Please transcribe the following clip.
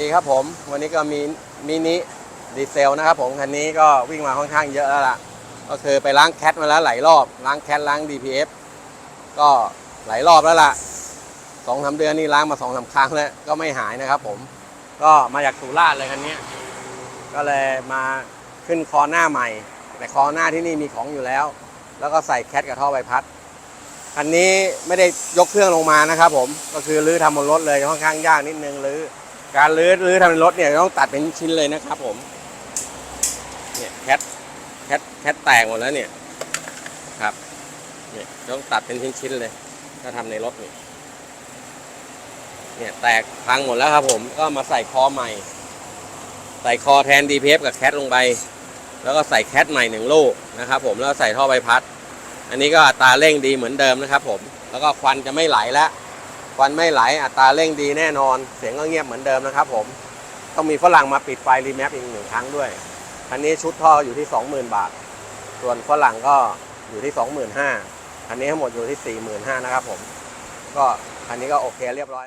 ดีครับผมวันนี้ก็มีมินิดีเซลนะครับผมคันนี้ก็วิ่งมาค่อนข้างเยอะแล้วล่ะ ก็คือไปล้างแคทมาแล้วหลายรอบล้างแคทล้าง DPF ก็หลายรอบแล้วล่ะสองสาเดือนนี่ล้างมาสองสาครั้งแล้วก็ไม่หายนะครับผมก็มาจากสุราษฎร์เลยคันนี้ ก็เลยมาขึ้นคอหน้าใหม่ แต่คอหน้าที่นี่มีของอยู่แล้ว แล้วก็ใส่แคทกับท่อใบพัดคันนี้ไม่ได้ยกเครื่องลงมานะครับผมก็คือรื้อทำบนรถเลยค่อนข้างยากนิดนึงรื้อ การรื้อรื้อทำในรถเนี่ยต้องตัดเป็นชิ้นเลยนะครับผม เนี่ยแคทแคทแคทแตกหมดแล้วเนี่ย ครับ เนี่ยต้องตัดเป็นชิ้นๆเลย ถ้าทำในรถเนี่ยเนี่ยแตกพังหมดแล้วครับผม ก็มาใส่คอใหม่ ใส่คอแทนดีเพฟกับแคทลงไป แล้วก็ใส่แคทใหม่หนึ่งลูกนะครับผม แล้วใส่ท่อใบพัด อันนี้ก็อัตราเร่งดีเหมือนเดิมนะครับผม แล้วก็ควันจะไม่ไหลแล้ว ควันไม่ไหลอัตราเร่งดีแน่นอน เสียงก็เงียบเหมือนเดิมนะครับผม ต้องมีฝรั่งมาปิดไฟรีแมปอีกหนึ่งครั้งด้วย คันนี้ชุดท่ออยู่ที่ 20,000 บาท ส่วนฝรั่งก็อยู่ที่ 25,000คันนี้ทั้งหมดอยู่ที่ 45,000นะครับผม ก็คันนี้ก็โอเคเรียบร้อย